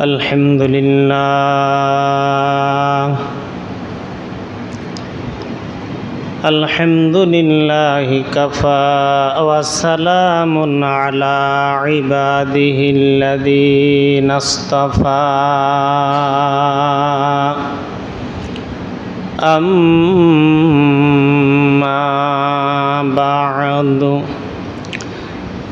الحمد لله الحمد لله كفى وسلام على عباده الذين اصطفى أما بعد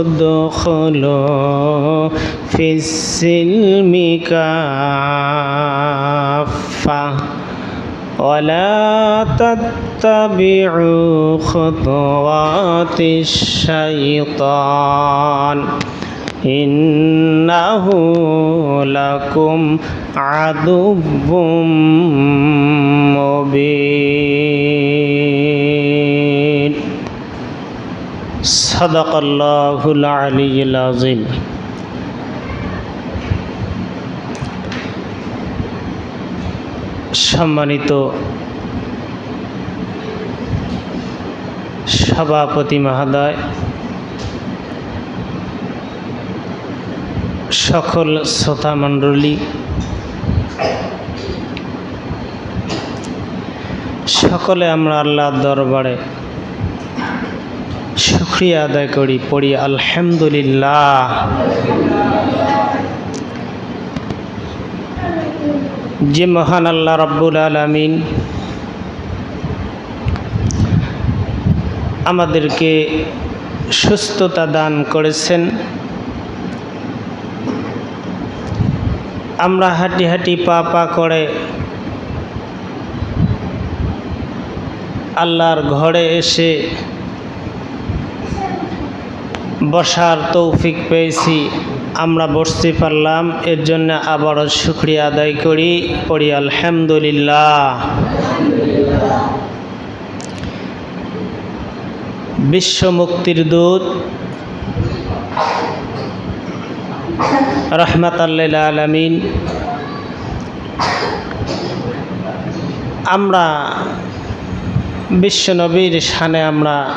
ادخلوا في السلم كافة ولا تتبعوا خطوات الشيطان إنه لكم عدو مبين صدق الله العلي العظيم সম্মানিত সভাপতি মহোদয় সকল শ্রোতা মণ্ডলী সকলে আমরা আল্লাহর দরবারে শুক্রিয়া আদায় করি, পড়ি আলহামদুলিল্লাহ। যে মহান আল্লাহ রব্বুল আলমিন আমাদেরকে সুস্থতা দান করেছেন। আমরা হাঁটি হাঁটি পা পা করে আল্লাহর ঘরে এসে বসার তৌফিক পেয়েছি। আমরা বসতে পারলাম, এর জন্য আবারও শুক্রিয়া আদায় করি। পড়ি আলহামদুলিল্লাহ। বিশ্ব মুক্তির দূত রহমত আল্লাহ আলমিন। আমরা বিশ্বনবীর সানে আমরা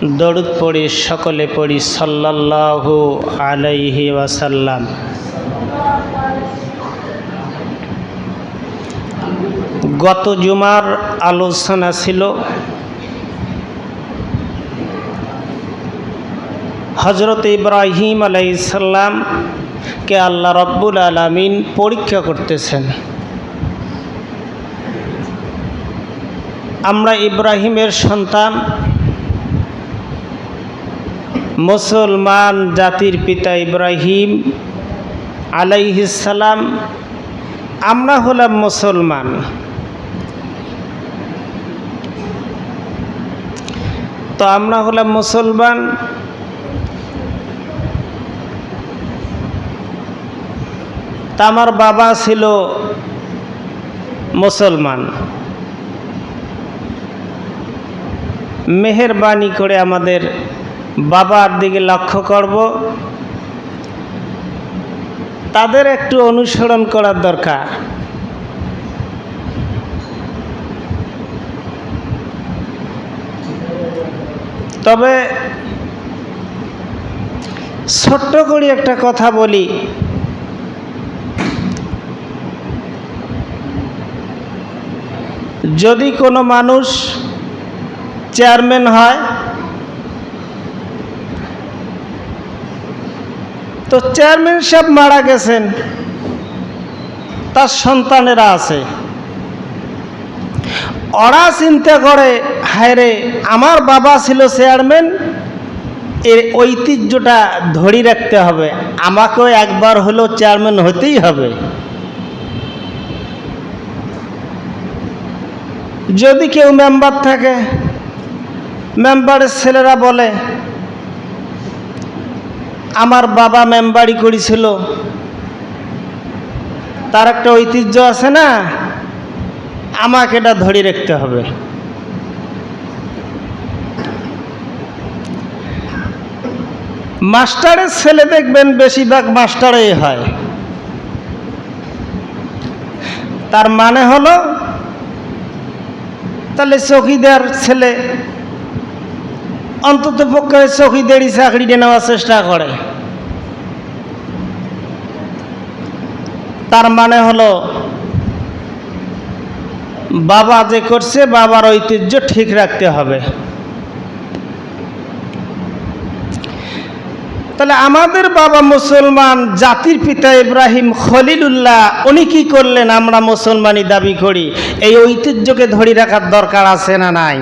দরুদ পড়ি, সকলে পড়ি, সাল্লাল্লাহু আলাইহি ওয়াসাল্লাম। গত জুমার আলোচনা ছিল হজরত ইব্রাহিম আলাইসাল্লামকে আল্লাহ রব্বুল আলমিন পরীক্ষা করতেছেন। আমরা ইব্রাহিমের সন্তান মুসলমান জাতির পিতা ইব্রাহিম আলাইহিসাল্লাম আমরা হলাম মুসলমান। তো আমরা হলাম মুসলমান। তা আমার বাবা ছিল মুসলমান। মেহরবানি করে আমাদের বাবার দিকে লক্ষ্য করব। তাদের একটু অনুসরণ করার দরকার। তবে ছোট্ট করে একটা কথা বলি। যদি কোনো মানুষ চেয়ারম্যান হয় তো চেয়ারম্যান সাহেব মারা গেছেন, তার সন্তানেরা আছে। ওরা চিন্তা করে হায় রে আমার বাবা ছিল চেয়ারম্যান, এর ঐতিহ্যটা ধরে রাখতে হবে। আমাকেও একবার হলেও চেয়ারম্যান হতেই হবে। যদি কেউ মেম্বার থাকে, মেম্বারের ছেলেরা বলে আমার বাবা মেম্বারি করেছিল। তার একটা ঐতিহ্য আছে না? আমাকে এটা ধরে রাখতে হবে। মাস্টারের ছেলে দেখবেন বেশিরভাগ মাস্টারেই হয়। তার মানে হলো, তাহলে চকিদার ছেলে অন্তত পক্ষে চকিদারি চাকরিটা নেওয়ার চেষ্টা করে। তার মানে হলো, বাবা যে করছে, বাবার ঐতিহ্য ঠিক রাখতে হবে। তাহলে আমাদের বাবা মুসলমান, জাতির পিতা ইব্রাহিম খলিলুল্লাহ, উনি কি করলেন? আমরা মুসলমানই দাবি করি, এই ঐতিহ্যকে ধরে রাখার দরকার আছে না নাই?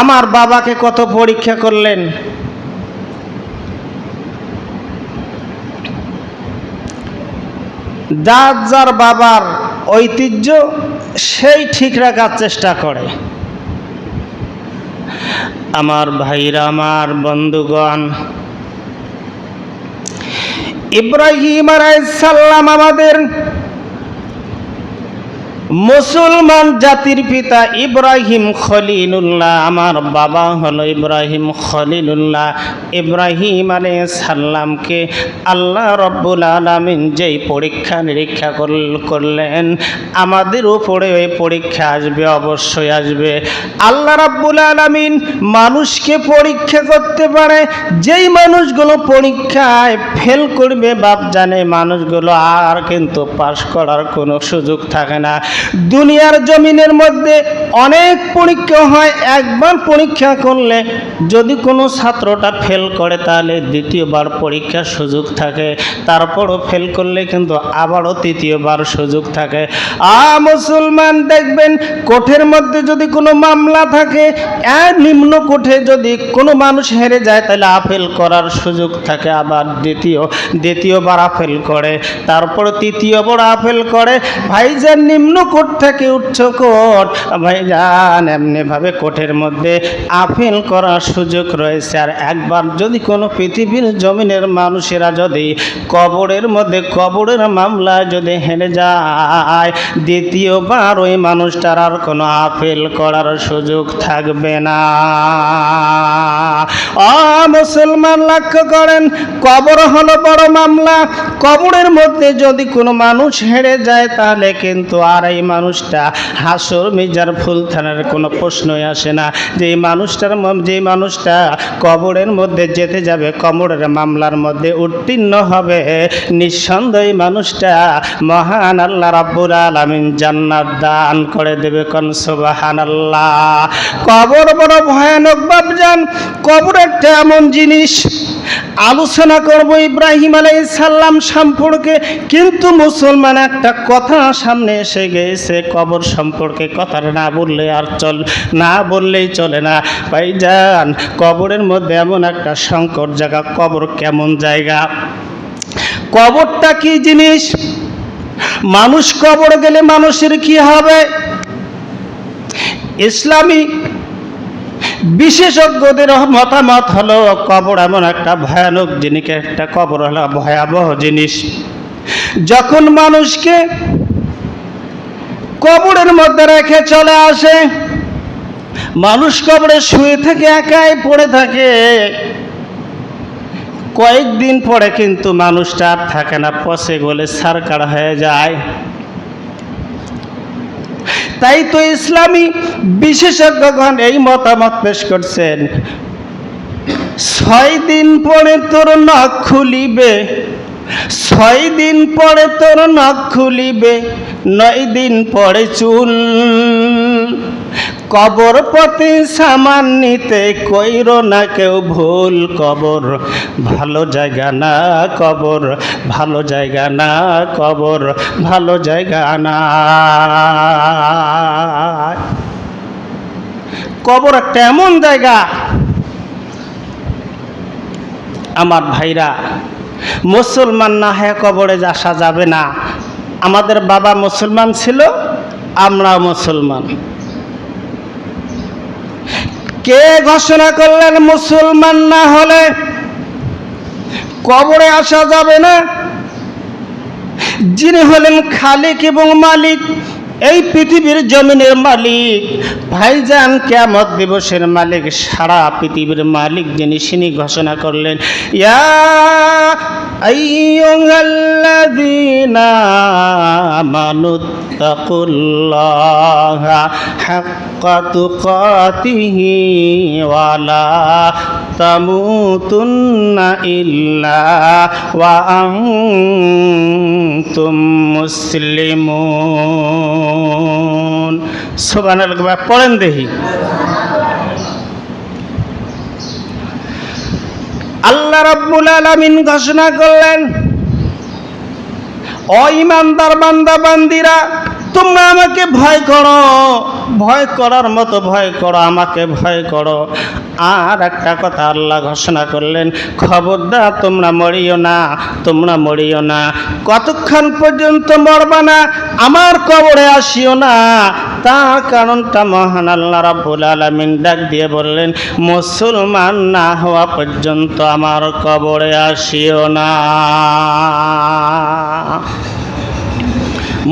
আমার বাবাকে কত পরীক্ষা করলেন? যার যার বাবার ঐতিহ্য, সেই ঠিক রাখার চেষ্টা করে। আমার ভাইরা, আমার বন্ধুগণ, ইব্রাহিম আলাইসাল্লাম আমাদের মুসলমান জাতির পিতা ইব্রাহিম খলিলুল্লাহ, আমার বাবা হলো ইব্রাহিম খলিলুল্লাহ। ইব্রাহিম আলী সাল্লামকে আল্লাহ রব্বুল আলমিন যেই পরীক্ষা নিরীক্ষা করল- করলেন, আমাদের উপরে ওই পরীক্ষা আসবে, অবশ্যই আসবে। আল্লাহ রাব্বুল আলমিন মানুষকে পরীক্ষা করতে পারে, যেই মানুষগুলো পরীক্ষায় ফেল করবে, বাপ জানে মানুষগুলো আর কিন্তু পাশ করার কোনো সুযোগ থাকে না। দুনিয়ার জমিনের মধ্যে অনেক পরীক্ষা হয়, একবার পরীক্ষা করলে যদি কোনো ছাত্রটা ফেল করে তাহলে দ্বিতীয়বার পরীক্ষার সুযোগ থাকে। তারপরও ফেল করলে কিন্তু আবারও তৃতীয়বার সুযোগ থাকে। আ, মুসলমান দেখবেন, কোঠের মধ্যে যদি কোনো মামলা থাকে নিম্ন কোঠে যদি কোনো মানুষ হেরে যায়, তাহলে আফেল করার সুযোগ থাকে, আবার দ্বিতীয়, দ্বিতীয়বার আফেল করে। তারপর তৃতীয়বার আফেল করে। ভাইজান, নিম্ন কোট থেকে উচ্চ কোট। ভাইজান এমনিভাবে কোঠের মধ্যে আফেল করার সুযোগ রয়েছে। আর একবার যদি কোনো পৃথিবীর জমিনের মানুষেরা যদি কবরের মধ্যে, কবরের মামলা যদি হেরে যায়, দ্বিতীয়বার ওই মানুষটার আর কোনো আফেল করার সুযোগ থাকবে না। অ, মুসলমান লক্ষ্য করেন, কবর হলো বড় মামলা। কবরের মধ্যে যদি কোনো মানুষ হেরে যায়, তাহলে কিন্তু আর এই মানুষটা হাসর মির্জার ফুল থানার কোনো প্রশ্নই আসে না। যে এই মানুষটার যে মানুষটা কবরের মধ্যে যেতে যাবে, কবরের মামলার মধ্যে উত্তীর্ণ হবে, নিঃসন্দেহ এই মানুষটা মহান আল্লাহ রাব্বুল আলামিন জান্নাত দান করে দেবে কোন সুবহান আল্লাহ কবর বড় ভয়ানক বাবজান কবর একটা এমন জিনিস আলোচনা করব ইব্রাহিম সালাম সম্পর্কে, কিন্তু মুসলমান একটা কথা সামনে এসে গেছে, কবর সম্পর্কে কথা না বললে আর চল, না বললেই চলে না। ভাইজান, কবরের মধ্যে এমন একটা সংকট জায়গা, কবর কেমন জায়গা? কবরটা কি জিনিস? মানুষ কবর গেলে মানুষের কি হবে? ইসলামী বিশেষজ্ঞদের মতামত হলো, কবর এমন একটা ভয়ানক জিনিস একটা কবর হলো ভয়াবহ জিনিস। যখন মানুষকে কবরের মধ্যে রেখে চলে আসে, মানুষ কবরে শুয়ে থেকে একাই পড়ে থাকে। কয়েকদিন পরে কিন্তু মানুষটা আর থাকে না, পচে গলে সারকার হয়ে যায়। তাই তো ইসলামী বিশেষজ্ঞগণ এই মতামত পেশ করছেন। ছয় দিন পরে তোর নখ খুলিবে, ছয় দিন পরে তোর নখ খুলিবে, নয় দিন পরে চুল কবর প্রতি সামান নিতে কইর না কেউ ভুল কবর। ভালো জায়গা না কবর, ভালো জায়গা না কবর, ভালো জায়গা না। কবর একটা এমন জায়গা, আমার ভাইরা, মুসলমান না হয়ে কবরে আসা যাবে না। আমাদের বাবা মুসলমান ছিল, আমরাও মুসলমান। কে ঘোষণা করলেন মুসলমান না হলে? কবরে আসা যাবে না? যিনি হলেন খালিক এবং মালিক এই পৃথিবীর জমিনের মালিক। ভাইজান কেমত দিবসের মালিক, সারা পৃথিবীর মালিক যিনি, সিনি ঘোষণা করলেন তামুতুন্না ইল্লা সুবহানাল্লাহ পড়েন দেহি আল্লাহ রব্বুল আলামিন ঘোষণা করলেন অইমানদার ইমানদার বান্দা বান্দিরা তোমরা আমাকে ভয় করো। ভয় করার মতো ভয় করো, আমাকে ভয় করো। আর একটা কথা আল্লাহ ঘোষণা করলেন, খবরদার তোমরা মরিও না, তোমরা মরিও না। কতক্ষণ পর্যন্ত মরবা না, আমার কবরে আসিও না। তার কারণটা মহান আল্লাহ রাব্বুল আলামিন ডাক দিয়ে বললেন, মুসলমান না হওয়া পর্যন্ত আমার কবরে আসিও না।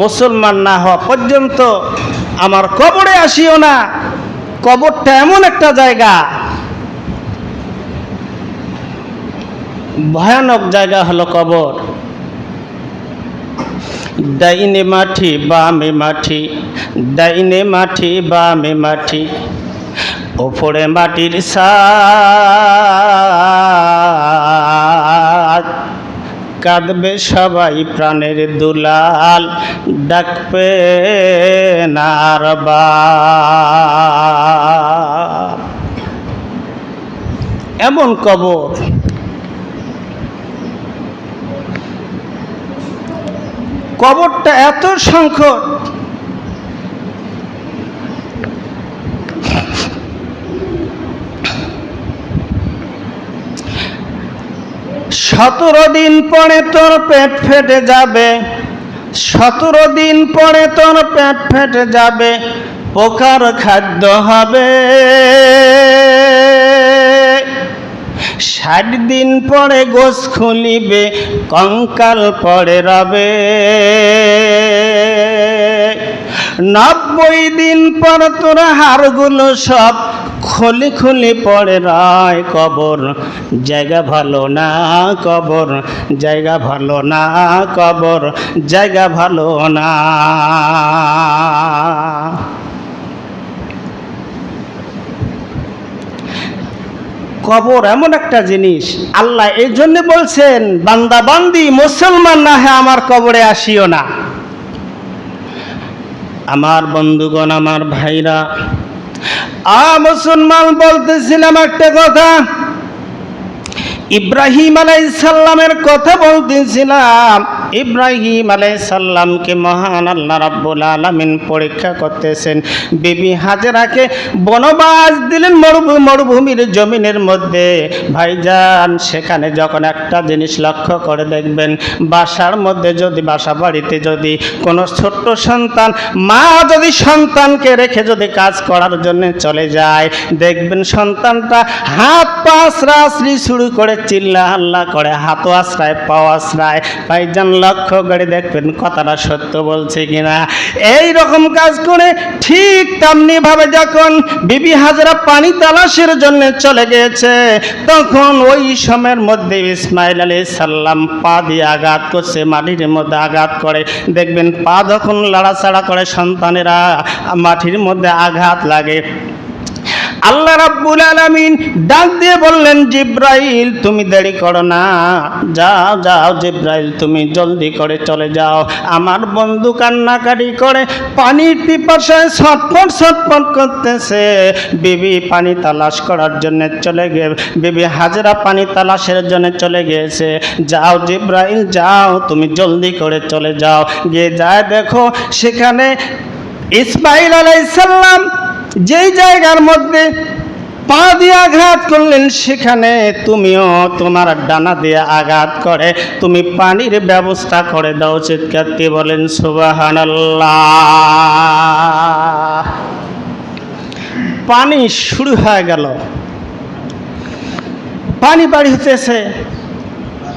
মুসলমান না হওয়া পর্যন্ত আমার কবরে আসিও না। কবরটা এমন একটা জায়গা। ভয়ানক জায়গা হলো কবর। ডাইনে মাটি বামে মাটি ডাইনে মাটি বামে মাটি ওপরে মাটির সাজ কাঁদবে সবাই প্রাণের দুলাল ডাকবে। এমন কবর কবরটা এত সংকট সতেরো দিন পরে তোর পেট ফেটে যাবে। সতেরো দিন পরে তোর পেট ফেটে যাবে, পোকার খাদ্য হবে। ষাট দিন পরে গোস খুলিবে, কঙ্কাল পরে রবে। নব্বই দিন পর তোর হাড়গুলো সব খুলি খুলি পড়ে রায় কবর। জায়গা ভালো না কবর, জায়গা ভালো না কবর, জায়গা ভালো না। কবর এমন একটা জিনিস, আল্লাহ এই জন্য বলছেন, বান্দা বান্দি মুসলমান না হ্যাঁ আমার কবরে আসিও না। আমার বন্ধুগণ আমার ভাইরা আ মুসলমান বলতেছিলাম একটা কথা। ইব্রাহিম আলাইসাল্লামের কথা বলতেছিলাম। ইব্রাহিম আলাইসাল্লামকে মহান আল্লাহ রাব্বুল আলামিন পরীক্ষা করতেছেন। বিবি হাজরাকে বনবাস দিলেন মরুভূ, মরুভূমির জমিনের মধ্যে। ভাইজান, সেখানে যখন একটা জিনিস লক্ষ্য করে দেখবেন, বাসার মধ্যে যদি, বাসা বাড়িতে যদি কোনো ছোট্ট সন্তান, মা যদি সন্তানকে রেখে যদি কাজ করার জন্য চলে যায়, দেখবেন সন্তানটা হাত পা আশ্রাশ্রি শুরু করে চিল্লা হাল্লা করে হাতও আশ্রায়, পাও আশ্রায়। ভাইজান লক্ষ্য করে দেখবেন, কথাটা সত্য বলছে কিনা। এই রকম কাজ করে ঠিক তেমনি ভাবে যখন বিবি হাজরা পানি তালাশের জন্য চলে গিয়েছে, তখন ওই সময়ের মধ্যে ইসমাইল আলী সাল্লাম পা দিয়ে আঘাত করছে, মাটির মধ্যে আঘাত করে। দেখবেন পা যখন লাড়াচাড়া করে সন্তানেরা, মাটির মধ্যে আঘাত লাগে। আল্লাহ রাব্বুল আলামিন ডাক দিয়ে বললেন, জিব্রাইল, তুমি দেরি করো না। যাও যাও, জিব্রাইল, তুমি জলদি করে চলে যাও। আমার বন্ধু কান্নাকাটি করে পানির পিপাসায় ছটফট ছটফট করতেছে। বিবি পানি তালাশ করার জন্য চলে গে, বিবি হাজরা পানি তালাশের জন্য চলে গিয়েছে। যাও, জিব্রাইল, যাও, তুমি জলদি করে চলে যাও। গিয়ে যায় দেখো, সেখানে ইসমাইল আলাইসাল্লাম যেই জায়গার মধ্যে পা দিয়ে আঘাত করলেন, সেখানে তুমিও তোমার ডানা দিয়ে আঘাত করে, তুমি পানির ব্যবস্থা করে দাও, চিৎকার দিয়ে বলেন সুবাহান পানি শুরু হয়ে গেল। পানি বাড়ি হতেছে।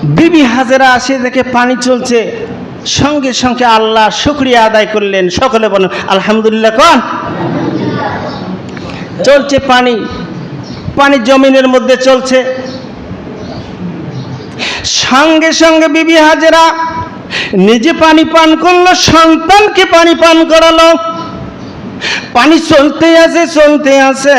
বিবি হাজেরা আসে, দেখে পানি চলছে। সঙ্গে সঙ্গে আল্লাহ শুক্রিয়া আদায় করলেন। সকলে বলেন, আলহামদুলিল্লাহ, কন? চলছে পানি। পানি জমিনের মধ্যে চলছে। সঙ্গে সঙ্গে বিবি হাজেরা নিজে পানি পান করল, সন্তানকে পানি পান করালো। পানি চলতে আছে চলতে আছে।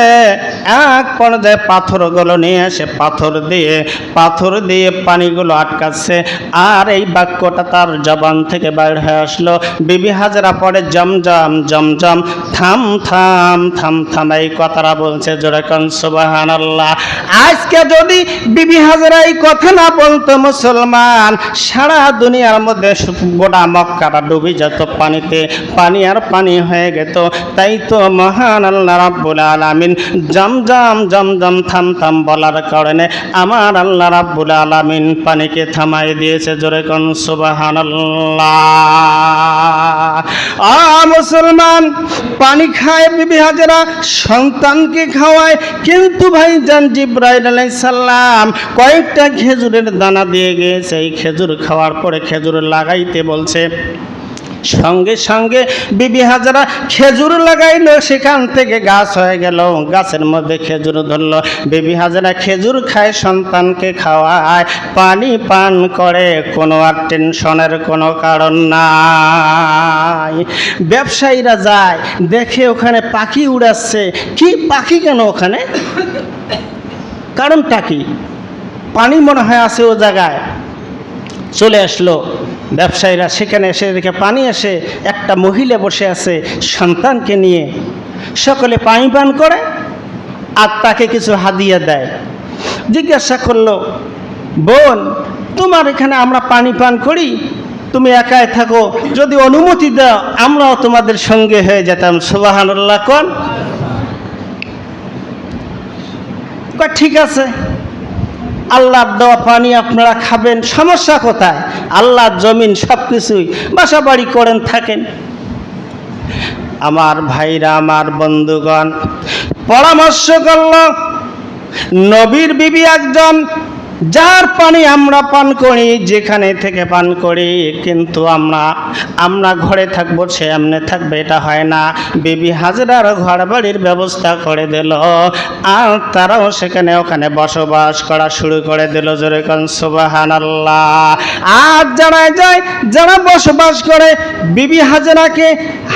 এক পর্যায়ে পাথরগুলো নিয়ে আসে পাথর দিয়ে পাথর দিয়ে পানিগুলো আটকাচ্ছে। আর এই বাক্যটা তার জবান থেকে বাইর হয়ে আসলো। বিবি হাজরা পরে জমজম জমজম থাম থাম থাম থাম, এই কথাটা বলছে জোরেকন সুবাহান আল্লাহ আজকে যদি বিবি হাজরা এই কথা না বলতো মুসলমান, সারা দুনিয়ার মধ্যে গোটা মক্কাটা ডুবে যেত পানিতে, পানি আর পানি হয়ে যেত তাই তো মহান আল্লাহ রাব্বুল আলামিন জমজম জমজম থাম থাম বলার কারণে আমার আল্লাহ রাব্বুল আলামিন পানিকে থামাই দিয়েছে জোরে কোন, সুবহানাল্লাহ। আ মুসলমান পানি খায় বিবি হাজারা, সন্তানকে খাওয়ায়। কিন্তু ভাই জান জিব্রাইল আলাইহিস সালাম কয়েকটা খেজুরের দানা দিয়ে গিয়েছে। এই খেজুর খাওয়ার পরে খেজুর লাগাইতে বলছে সঙ্গে সঙ্গে বিবি হাজারা খেজুর লাগাইলো, সেখান থেকে গাছ হয়ে গেল। গাছের মধ্যে খেজুর ধরলো। বিবি হাজারা খেজুর খায়, সন্তানকে খাওয়ায়। পানি পান করে, কোনো আর টেনশনের কোনো কারণ নাই। ব্যবসায়ীরা যায়, দেখে ওখানে পাখি উড়াচ্ছে। কি পাখি কেন ওখানে? কারণটা কি? পানি মনে হয় আছে ও জায়গায়। চলে আসলো। ব্যবসায়ীরা সেখানে এসে দেখে পানি আসে, একটা মহিলা বসে আছে সন্তানকে নিয়ে। সকলে পানি পান করে আর তাকে কিছু হাদিয়া দেয়। জিজ্ঞাসা করল, বোন, তোমার এখানে আমরা পানি পান করি? তুমি একাই থাকো, যদি অনুমতি দাও, আমরাও তোমাদের সঙ্গে হয়ে যেতাম। সুবাহানুল্লাহ কন। ঠিক আছে। আল্লাহর দেওয়া পানি আপনারা খাবেন, সমস্যা কোথায়? আল্লাহর জমিন সব কিছুই বাসা বাড়ি করেন, থাকেন। আমার ভাইরা, আমার বন্ধুগণ, পরামর্শ করল, নবীর বিবি একজন যার পানি আমরা পান করি, যেখানে থেকে পান করি, কিন্তু আমরা আমরা ঘরে থাকব, সে এমনি থাকবে, এটা হয় না। বিবি হাজরার ঘর বাড়ির ব্যবস্থা করে দিল, আর তারাও সেখানে ওখানে বসবাস করা শুরু করে দিল, জোরে সুবাহান আল্লাহ আর যারা যায়, যারা বসবাস করে, বিবি হাজরাকে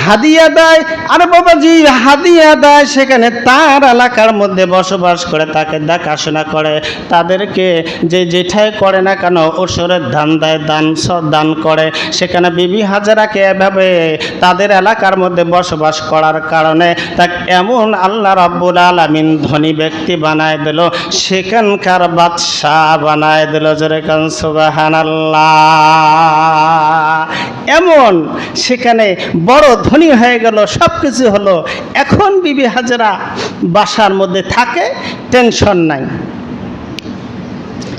হাদিয়া দেয়, আর বাবাজি হাদিয়া দেয়, সেখানে তার এলাকার মধ্যে বসবাস করে, তাকে দেখাশোনা করে। তাদেরকে যে যেঠাই করে না কেন ওসরের ধান দেয় দান দান করে। সেখানে বিবি হাজারাকে এভাবে তাদের এলাকার মধ্যে বসবাস করার কারণে তাকে এমন আল্লাহ রব্বুল আলমিন ধনী ব্যক্তি বানায় দিল, সেখানকার বাদশাহ বানায় দিল, জোরে কান সুবাহান এমন, সেখানে বড় ধনী হয়ে গেল সব কিছু হলো। এখন বিবি হাজারা বাসার মধ্যে থাকে, টেনশন নাই।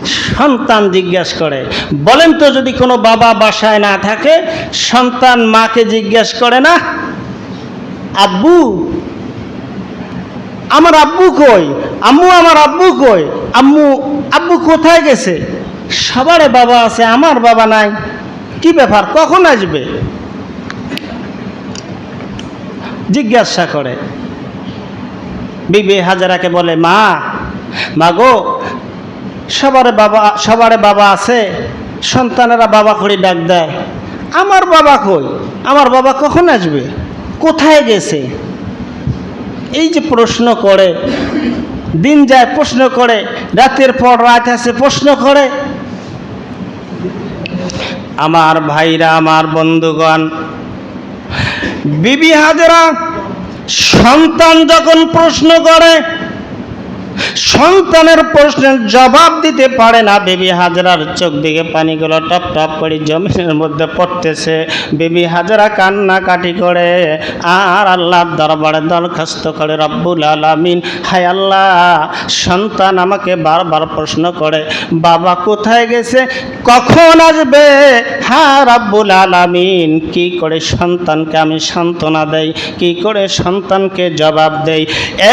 সন্তান জিজ্ঞেস করে, বলেন তো যদি কোনো বাবা বাসায় না থাকে, সন্তান মাকে জিজ্ঞেস করে না, আব্বু, আমার আব্বু কই? আম্মু আমার আব্বু কই? আম্মু, আব্বু কোথায় গেছে? সবারে বাবা আছে, আমার বাবা নাই। কি ব্যাপার? কখন আসবে? জিজ্ঞাসা করে। বিবে হাজারাকে বলে, মা মা গো সবার বাবা সবার বাবা আছে, সন্তানেরা বাবা করে ডাক দেয়। আমার বাবা কই? আমার বাবা কখন আসবে? কোথায় গেছে? এই যে প্রশ্ন করে, দিন যায় প্রশ্ন করে, রাতের পর রাত আসে প্রশ্ন করে। আমার ভাইরা, আমার বন্ধুগণ, বিবি হাজরা সন্তান যখন প্রশ্ন করে সন্তানের প্রশ্নের জবাব দিতে পারে না। বেবি হাজরার চোখ দিকে পানিগুলো টপ টপ করে জমিনের মধ্যে পড়তেছে। বেবি হাজরা কান্নাকাটি করে, আর আল্লাহর দরবারে দরখাস্ত করে রব্বুল আলামিন। হায় আল্লাহ, সন্তান আমাকে বারবার প্রশ্ন করে, বাবা কোথায় গেছে? কখন আসবে? হ্যাঁ রাব্বুল আলামিন, কি করে সন্তানকে আমি সান্ত্বনা দেই? কি করে সন্তানকে জবাব দেই?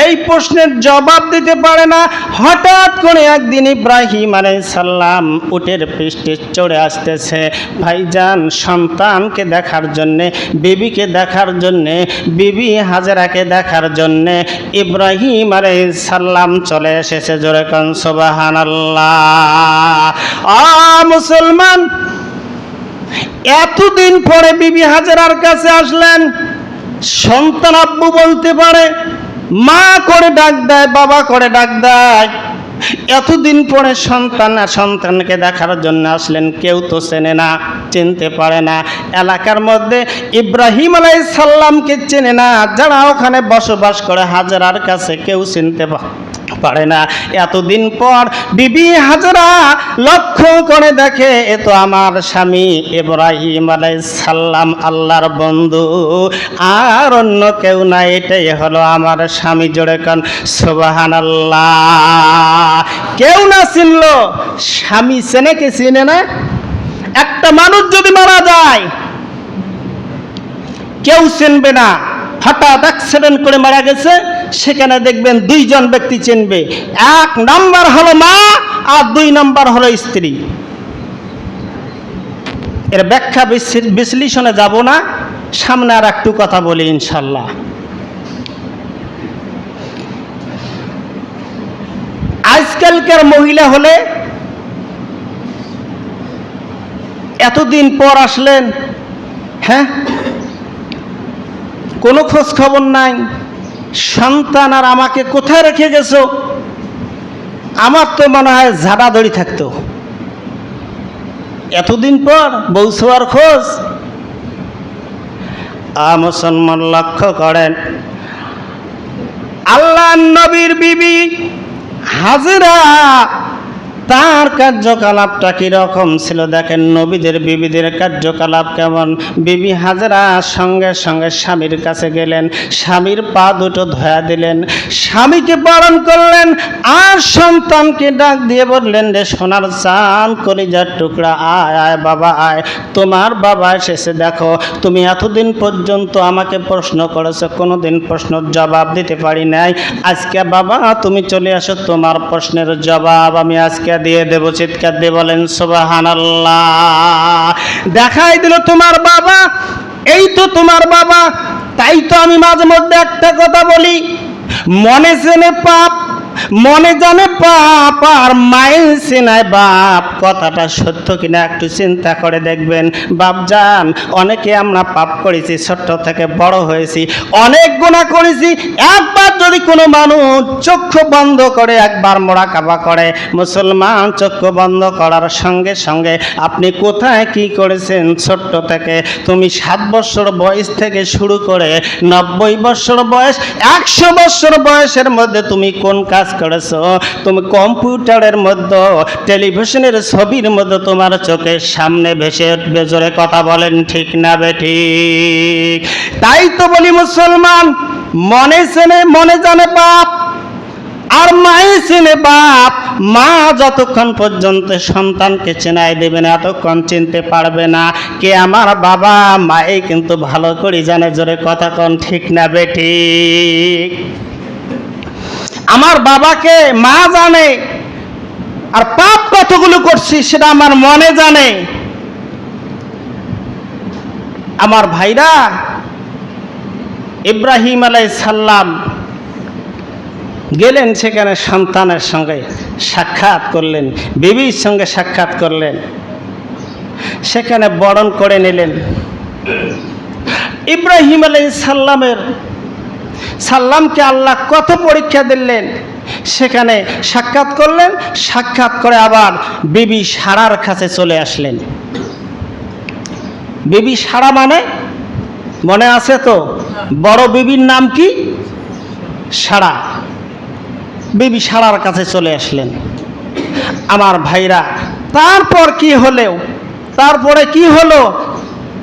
এই প্রশ্নের জবাব দিতে পারে না, হঠাৎ করে একদিন ইব্রাহিম আলাই সাল্লাম উটের পৃষ্ঠে চড়ে আসতেছে। ভাইজান সন্তানকে দেখার জন্যে, বিবিকে দেখার জন্যে, বিবি হাজারাকে দেখার জন্যে ইব্রাহিম আলাই সাল্লাম চলে এসেছে জোরে কন সোবাহান আল্লাহ মুসলমান, এতদিন পরে বিবি হাজারার কাছে আসলেন, সন্তান আব্বু বলতে পারে মা করে ডাক দেয়, বাবা করে ডাক দেয়। এতদিন পরে সন্তান আর সন্তানকে দেখার জন্য আসলেন, কেউ তো চেনে না, চিনতে পারে না। এলাকার মধ্যে ইব্রাহিম আলাই সাল্লামকে চেনে না, যারা ওখানে বসবাস করে, হাজারার কাছে কেউ চিনতে পা- পারে না। এতদিন পর বিবি হাজরা লক্ষ্য করে দেখে, এ তো আমার স্বামী ইব্রাহিম সাল্লাম আল্লাহর বন্ধু। আর অন্য কেউ না এটাই হলো আমার স্বামী জোড়ে কান সোবাহান কেউ না চিনলো, স্বামী চেনে কে চিনে না? একটা মানুষ যদি মারা যায়, কেউ চিনবে না। হঠাৎ অ্যাক্সিডেন্ট করে মারা গেছে। সেখানে দেখবেন দুইজন ব্যক্তি চিনবে। এক নাম্বার হলো মা, আর দুই নাম্বার হলো স্ত্রী। এর ব্যাখ্যা বিশ্লেষণে যাব না, সামনে আর একটু কথা বলি ইনশাল্লাহ। আজকালকার মহিলা হলে এতদিন পর আসলেন হ্যাঁ? কোনো খোঁজ খবর নাই। সন্তান আর আমাকে কোথায় রেখে গেছো? আমার তো মনে হয় ঝাড়া দড়ি থাকতো। এতদিন পর বউ সবার খোঁজ। আ মুসলমান লক্ষ্য করেন আল্লাহ নবীর বিবি হাজিরা তার কার্যকলাপটা কীরকম ছিল? দেখেন নবীদের, বিবিদের কার্যকলাপ কেমন? বিবি হাজরা সঙ্গে সঙ্গে স্বামীর কাছে গেলেন, স্বামীর পা দুটো ধোয়া দিলেন, স্বামীকে বরণ করলেন, আর সন্তানকে ডাক দিয়ে বললেন, রে সোনার চান কলিজার টুকরা, আয় আয়, বাবা, আয়। তোমার বাবা এসেছে, দেখো, তুমি এতদিন পর্যন্ত আমাকে প্রশ্ন করেছ, কোনোদিন প্রশ্নের জবাব দিতে পারি নাই। আজকে বাবা, তুমি চলে আসো তোমার প্রশ্নের জবাব আমি আজকে দিয়ে দেব, চিৎকার দিয়ে বলেন সুবাহান দেখাই দিল তোমার বাবা, এই তো তোমার বাবা, তাই তো আমি মাঝে মধ্যে একটা কথা বলি। মনে জেনে পাপ মনে জানে পাপ আর মায়ের চেনায় বাপ, কথাটা সত্য কিনা একটু চিন্তা করে দেখবেন। বাপ যান অনেকে আমরা পাপ করেছি, ছোট্ট থেকে বড় হয়েছি, অনেক গুণা করেছি, একবার যদি কোনো মানুষ চক্ষু বন্ধ করে একবার মোড়া কাবা করে, মুসলমান চক্ষু বন্ধ করার সঙ্গে সঙ্গে আপনি কোথায় কি করেছেন ছোট্ট থেকে? তুমি সাত বছর বয়স থেকে শুরু করে নব্বই বছর বয়স, একশো বছর বয়সের মধ্যে তুমি কোন কাজ করেছ? তুমি কম্পিউটারের মধ্যে, টেলিভিশনের ছবির মধ্যে তোমার চোখের সামনে ভেসে উঠবে, জোরে কথা বলেন, ঠিক না বে ঠিক? তাই তো বলি মুসলমান, মনে চেনে, মনে জানে পাপ, আর মায়ে চেনে বাপ মা যতক্ষণ পর্যন্ত সন্তানকে চেনাই দেবে না এতক্ষণ চিনতে পারবে না কে আমার বাবা। মায়ে কিন্তু ভালো করে জানে, জোরে কথা কন, ঠিক না বেটি আমার বাবাকে মা জানে, আর পাপ কতগুলো করছি সেটা আমার মনে জানে। আমার ভাইরা ইব্রাহিম আলাই সাল্লাম গেলেন সেখানে সন্তানের সঙ্গে সাক্ষাৎ করলেন, বিবির সঙ্গে সাক্ষাৎ করলেন। সেখানে বরণ করে নিলেন। ইব্রাহিম আলাই সাল্লামের সাল্লামকে আল্লাহ কত পরীক্ষা দিলেন? সেখানে সাক্ষাৎ করলেন, সাক্ষাৎ করে আবার বিবি সারার কাছে চলে আসলেন। বিবি সারা মানে? মনে আছে তো? বড় বিবির নাম কি? সারা। বিবি সারার কাছে চলে আসলেন। আমার ভাইরা, তারপর কি হলেও, তারপরে কি হলো?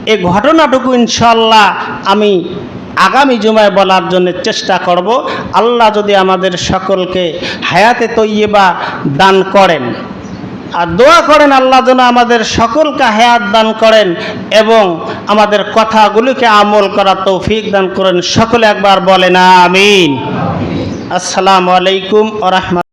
এই ঘটনাটুকু ইনশাল্লাহ আমি আগামী জুমায় বলার জন্য চেষ্টা করব। আল্লাহ যদি আমাদের সকলকে হায়াতে তৈয়বা দান করেন। আর দোয়া করেন আল্লাহ যেন আমাদের সকলকে হায়াত দান করেন এবং আমাদের কথাগুলিকে আমল করা তৌফিক দান করেন। সকলে একবার বলেন আমিন। আসসালামু আলাইকুম আ রহমত